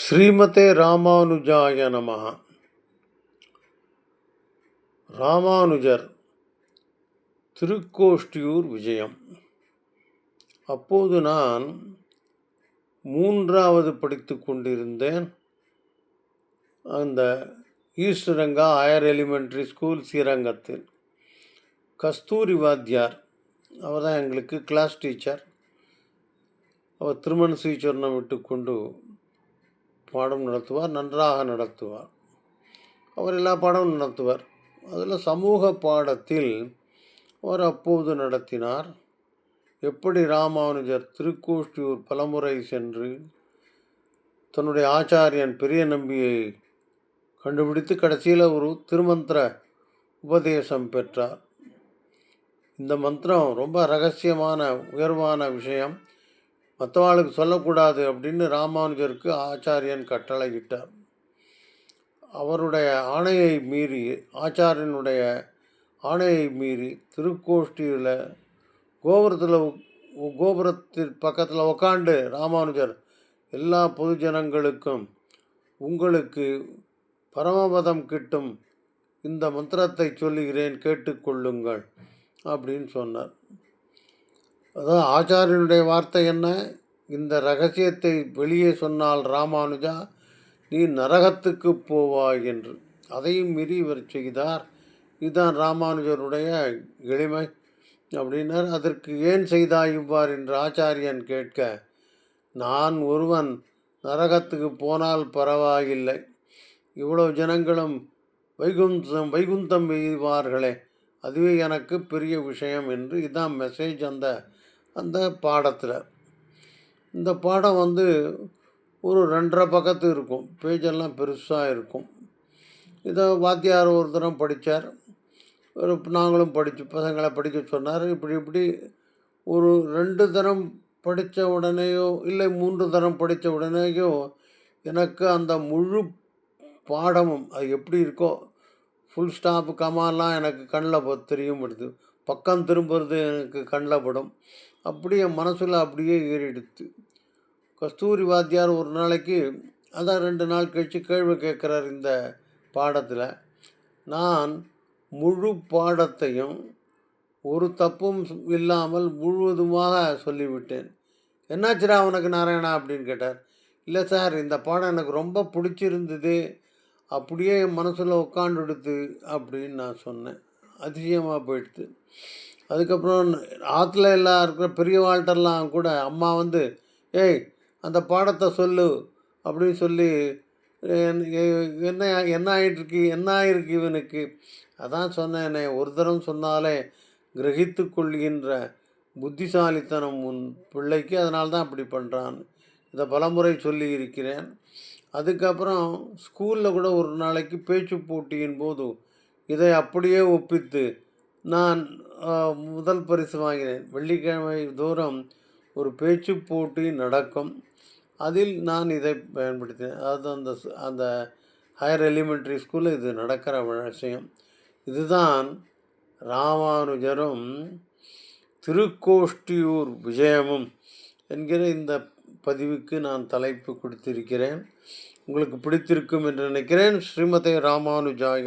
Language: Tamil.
ஸ்ரீமதே ராமானுஜாய நமः ராமானுஜர் திருக்கோஷ்டியூர் விஜயம். அப்போது நான் மூன்றாவது படித்து கொண்டிருந்தேன். அந்த ஈஸ்டரங்கா ஹையர் எலிமெண்ட்ரி ஸ்கூல் ஸ்ரீரங்கத்தில். கஸ்தூரி வாத்தியார் அவர் தான் எங்களுக்கு கிளாஸ் டீச்சர். அவர் திருமண ஸ்ரீச்சரணம் விட்டுக்கொண்டு பாடம் நடத்துவார் நன்றாக நடத்துவார். அவர் எல்லா பாடமும் நடத்துவார். அதில் சமூக பாடத்தில் அவர் அப்போது நடத்தினார் எப்படி ராமானுஜர் திருக்கோஷ்டியூர் பலமுறை சென்று தன்னுடைய ஆச்சாரியன் பெரிய நம்பியை கண்டுபிடித்து கடைசியில் ஒரு திருமந்திர உபதேசம் பெற்றார். இந்த மந்திரம் ரொம்ப ரகசியமான உயர்வான விஷயம். மற்றவாளுக்கு சொல்லக்கூடாது அப்படின்னு ராமானுஜருக்கு ஆச்சாரியன் கட்டளையிட்டார். அவருடைய ஆணையை மீறி ஆச்சாரியனுடைய ஆணையை மீறி திருக்கோஷ்டியில் கோபுரத்தில் கோபுரத்திற்கு பக்கத்தில் உக்காண்டு ராமானுஜர் எல்லா பொதுஜனங்களுக்கும் உங்களுக்கு பரமபதம் கிட்டும் இந்த மந்திரத்தை சொல்லுகிறேன் கேட்டுக்கொள்ளுங்கள் அப்படின்னு சொன்னார். அதான் ஆச்சாரியனுடைய வார்த்தை என்ன? இந்த ரகசியத்தை வெளியே சொன்னால் ராமானுஜா நீ நரகத்துக்கு போவாய் என்று. அதையும் மீறி இவர் செய்தார். இதுதான் ராமானுஜருடைய எளிமை அப்படின்னார். அதற்கு ஏன் செய்தாய் இவ்வாறு? என்று ஆச்சாரியன் கேட்க நான் ஒருவன் நரகத்துக்கு போனால் பரவாயில்லை. இவ்வளவு ஜனங்களும் வைகுந்தம் வைகுந்தம் எய்வார்களே. அதுவே எனக்கு பெரிய விஷயம் என்று இதான் மெசேஜ் அந்த அந்த பாடத்தில். இந்த பாடம் வந்து ஒரு ரெண்டரை பக்கத்து இருக்கும். பேஜெல்லாம் பெருசாக இருக்கும். இதை வாத்தியார் ஒரு தரம் படித்தார் ஒரு நாங்களும் படித்து பசங்களை படிக்க சொன்னார். இப்படி இப்படி ஒரு ரெண்டு தரம் படித்த உடனேயோ இல்லை மூன்று தரம் படித்த உடனேயோ எனக்கு அந்த முழு பாடமும் அது எப்படி இருக்கோ ஃபுல் ஸ்டாப் கமாலாம் எனக்கு கண்ணில் தெரியும் படுது. பக்கம் திரும்புறது எனக்கு கண்ணில் படும். அப்படியே மனசில் அப்படியே ஏறிடுத்து. கஸ்தூரி வாத்தியார் ஒரு நாளைக்கு அதான் ரெண்டு நாள் கழித்து கேள்வி கேட்குறார் இந்த பாடத்தில். நான் முழு பாடத்தையும் ஒரு தப்பும் இல்லாமல் முழுவதுமாக சொல்லிவிட்டேன். என்னாச்சுடா அவனுக்கு நாராயணா அப்படின்னு கேட்டார். இல்லை சார் இந்த பாடம் எனக்கு ரொம்ப பிடிச்சிருந்தது. அப்படியே என் மனசில் உட்காந்துடுது அப்படின்னு நான் சொன்னேன். அதிசயமாக போயிடுது. அதுக்கப்புறம் ஆற்றுல எல்லாம் இருக்கிற பெரிய பெரியவாழ்கிட்டலாம் கூட அம்மா வந்து ஏய் அந்த பாடத்தை சொல்லு அப்படின்னு சொல்லி என்ன என்ன ஆகிட்டுருக்கு என்ன ஆகிருக்கு இவனுக்கு? அதான் சொன்னேனே ஒரு தரம் சொன்னாலே கிரகித்து கொள்கின்ற புத்திசாலித்தனம் உன் பிள்ளைக்கு அதனால தான் அப்படி பண்ணுறான் இதை பலமுறை சொல்லி இருக்கிறேன். அதுக்கப்புறம் ஸ்கூலில் கூட ஒரு நாளைக்கு பேச்சு போட்டியின் போது இதை அப்படியே ஒப்பித்து நான் முதல் பரிசு வாங்கினேன். வெள்ளிக்கிழமை தூரம் ஒரு பேச்சு போட்டி நடக்கும். அதில் நான் இதை பயன்படுத்தினேன். அது அந்த அந்த ஹையர் எலிமெண்ட்ரி ஸ்கூலில் இது நடக்கிற விஷயம். இதுதான் ராமானுஜரும் திருக்கோஷ்டியூர் விஜயமும் என்கிற இந்த பதிவுக்கு நான் தலைப்பு கொடுத்திருக்கிறேன். உங்களுக்கு பிடித்திருக்கும் என்று நினைக்கிறேன். ஸ்ரீமதே ராமானுஜாய